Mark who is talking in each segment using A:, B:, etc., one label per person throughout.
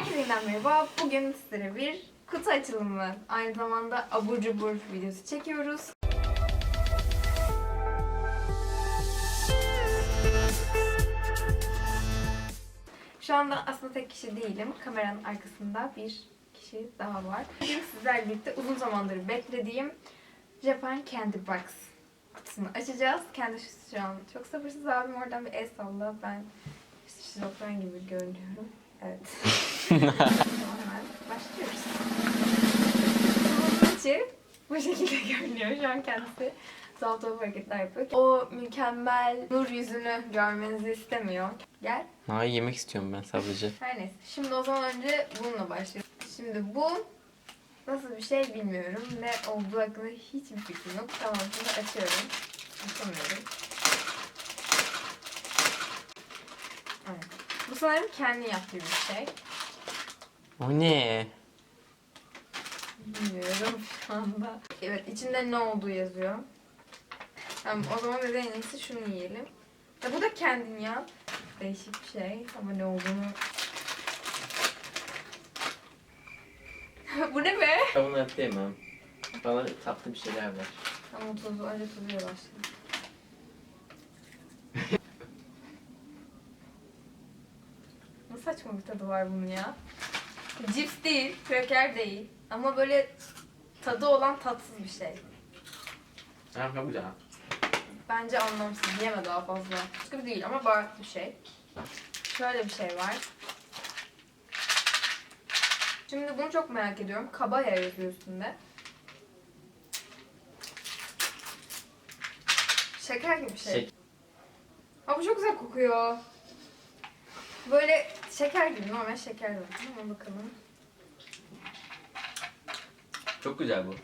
A: Herkese yeniden merhaba. Bugün sizlere bir kutu açılımı, aynı zamanda abur cubur videosu çekiyoruz. Şu anda aslında tek kişi değilim. Kameranın arkasında bir kişi daha var. Bugün sizlerle birlikte uzun zamandır beklediğim Japan Candy Box kutusunu açacağız. Kendisi şu an çok sabırsız abim oradan bir el salla. Ben şizofren gibi görünüyorum. Evet. Başlıyoruz. İçi bu şekilde görünüyor. Şu an kendisi tuhaf tuhaf hareketler yapıyor. O mükemmel nur yüzünü görmenizi istemiyor. Gel.
B: Hayır yemek istiyorum ben sadece.
A: Her neyse. Şimdi o zaman önce bununla başlayalım. Şimdi bu nasıl bir şey bilmiyorum. Ne olduğu hakkında hiçbir fikrim yok. Tamam bunu açıyorum. Açamıyorum. Evet. Bu sanırım kendi yaptığı bir şey.
B: O ne?
A: Bilmiyorum şu anda. Evet içinde ne olduğu yazıyor. Tamam o zaman neden en iyisi şunu yiyelim. Ya bu da kendin yap. Değişik bir şey ama ne olduğunu... bu ne be?
B: Ben bunu yemem. Bana tatlı bir şeyler ver.
A: Ama tuzu önce tuzuyla başlayalım. Saçma bir tadı var bunun ya. Cips değil, kraker değil. Ama böyle tadı olan tatsız bir şey.
B: Çok güzel.
A: Bence anlamsız. Yeme daha fazla. Sıkı değil ama baharatlı bir şey. Şöyle bir şey var. Şimdi bunu çok merak ediyorum. Kabaya yazıyor üstünde. Şeker gibi bir şey.
B: Şek-
A: Aa, bu çok güzel kokuyor. Böyle şeker gibi. Normal şeker var. Ama bakalım.
B: Çok güzel bu.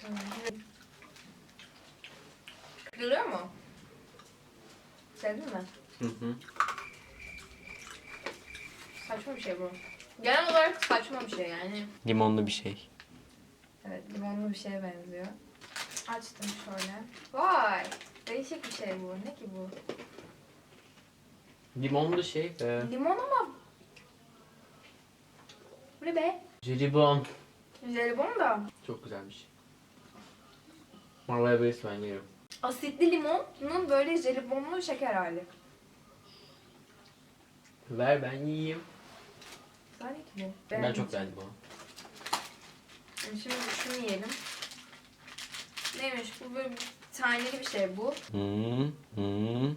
A: Şöyle. Görüyor mu? Sevdin mi?
B: Hı hı.
A: Saçma bir şey bu. Genel olarak saçma bir şey yani.
B: Limonlu bir şey.
A: Evet limonlu bir şeye benziyor. Açtım şöyle. Vay! Değişik bir şey bu. Ne ki bu?
B: Limonlu şey be.
A: Limon ama... Bu ne be?
B: Jelibon.
A: Jelibon da.
B: Çok güzelmiş. Vallahi böyle ben yerim.
A: Asitli limonun böyle jelibonlu şeker hali.
B: Ver ben yiyeyim.
A: Güzel ki bu.
B: Ben çok beğendim onu.
A: Şimdi şunu yiyelim. Neymiş bu böyle bir taneli bir şey bu.
B: Hı hı.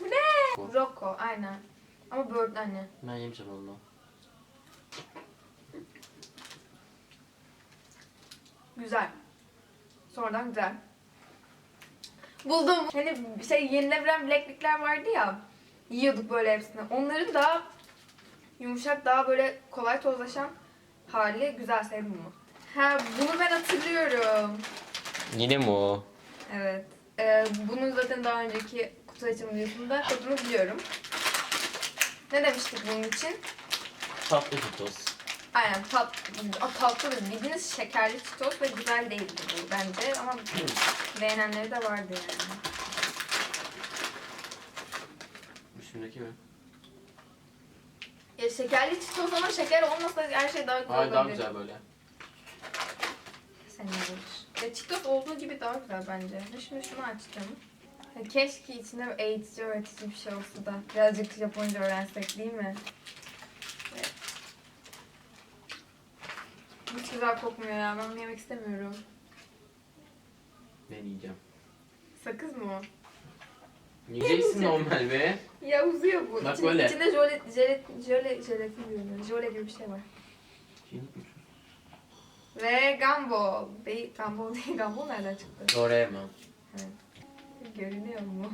A: Bu ne?
B: Bu.
A: Rocco aynen. Ama böğürtlen anne.
B: Ben yemeyeceğim onu.
A: Güzel. Sonradan güzel. Buldum. Hani şey yenilebilen bileklikler vardı ya. Yiyorduk böyle hepsini. Onların daha yumuşak, daha böyle kolay tozlaşan hali güzel sevdim bunu. Ha bunu ben hatırlıyorum.
B: Yine mi o?
A: Evet. Ee, bunun zaten daha önceki kutu açılım videosunda tadını biliyorum. Ne demiştik bunun için?
B: Tatlı tutos.
A: Aynen tat, tatlı da bildiğiniz şekerli çitos ve güzel değildi bu bence ama beğenenleri de vardı yani.
B: Üstündeki mi?
A: Ya şekerli çitos ama şeker olmasa her şey daha güzel
B: Hayır daha
A: olabilir.
B: güzel böyle.
A: Sen olabilir. Ya çitos olduğu gibi daha güzel bence. Şimdi şunu açtım. Keşke içinde bir eğitici öğretici bir şey olsa da birazcık Japonca öğrensek değil mi? Evet. Hiç güzel kokmuyor ya. Ben bunu yemek istemiyorum.
B: Ben yiyeceğim.
A: Sakız mı o?
B: Yiyeceksin normal be.
A: Ya uzuyor bu.
B: Bak
A: İçinde,
B: böyle.
A: içinde jöle, jöle, jöle, jelatin diyorum. Jöle gibi bir şey var. Ve gumball. Değil, gumball değil. Gumball nereden çıktı?
B: Doraemon.
A: Görünüyor mu?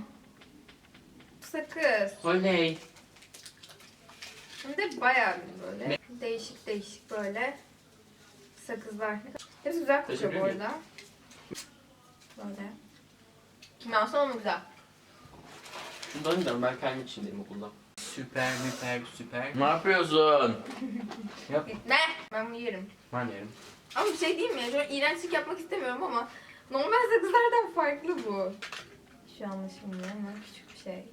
A: Sakız.
B: Oley.
A: Hem de bayağı bir böyle. Değişik değişik böyle sakızlar. Hepsi güzel kokuyor
B: Teşekkür
A: bu
B: ederim.
A: arada. Böyle. Kimyasal ama güzel.
B: Şundan gidelim ben kendim için dedim okulda. Süper süper süper. Ne yapıyorsun? Yap.
A: Ne? Ben bunu yerim.
B: Ben yerim.
A: Ama bir şey diyeyim mi? ya? Şöyle iğrençlik yapmak istemiyorum ama normal sakızlardan farklı bu. Şu anlaşılmıyor ama küçük bir şey.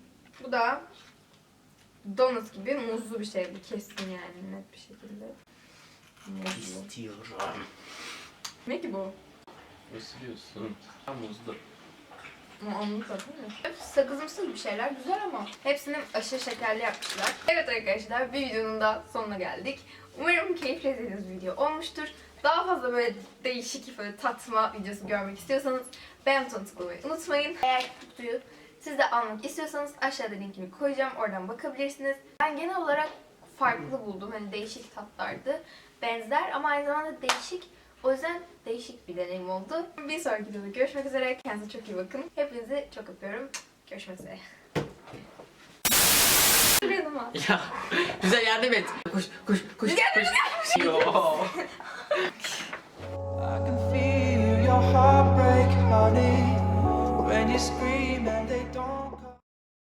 A: Bu da donut gibi muzlu bir şey. Bu kesin yani net bir şekilde. Muzlu.
B: İstiyorum.
A: Ne ki bu?
B: Isırıyorsun. Muzlu.
A: Ama anlık değil mi? Hep sakızımsı bir şeyler güzel ama hepsini aşırı şekerli yapmışlar. Evet arkadaşlar bir videonun da sonuna geldik. Umarım keyifle izlediğiniz video olmuştur. Daha fazla böyle değişik böyle tatma videosu görmek istiyorsanız beğen butonuna tıklamayı unutmayın. Eğer kutuyu siz de almak istiyorsanız aşağıda linkini koyacağım. Oradan bakabilirsiniz. Ben genel olarak farklı buldum. Hani değişik tatlardı. Benzer ama aynı zamanda değişik. O yüzden değişik bir deneyim oldu. Bir sonraki videoda görüşmek üzere. Kendinize çok iyi bakın. Hepinizi çok öpüyorum. Görüşmek üzere. Yanıma.
B: Ya bize yardım et. Koş koş koş koş. Yo. I can feel your heartbreak, honey, when you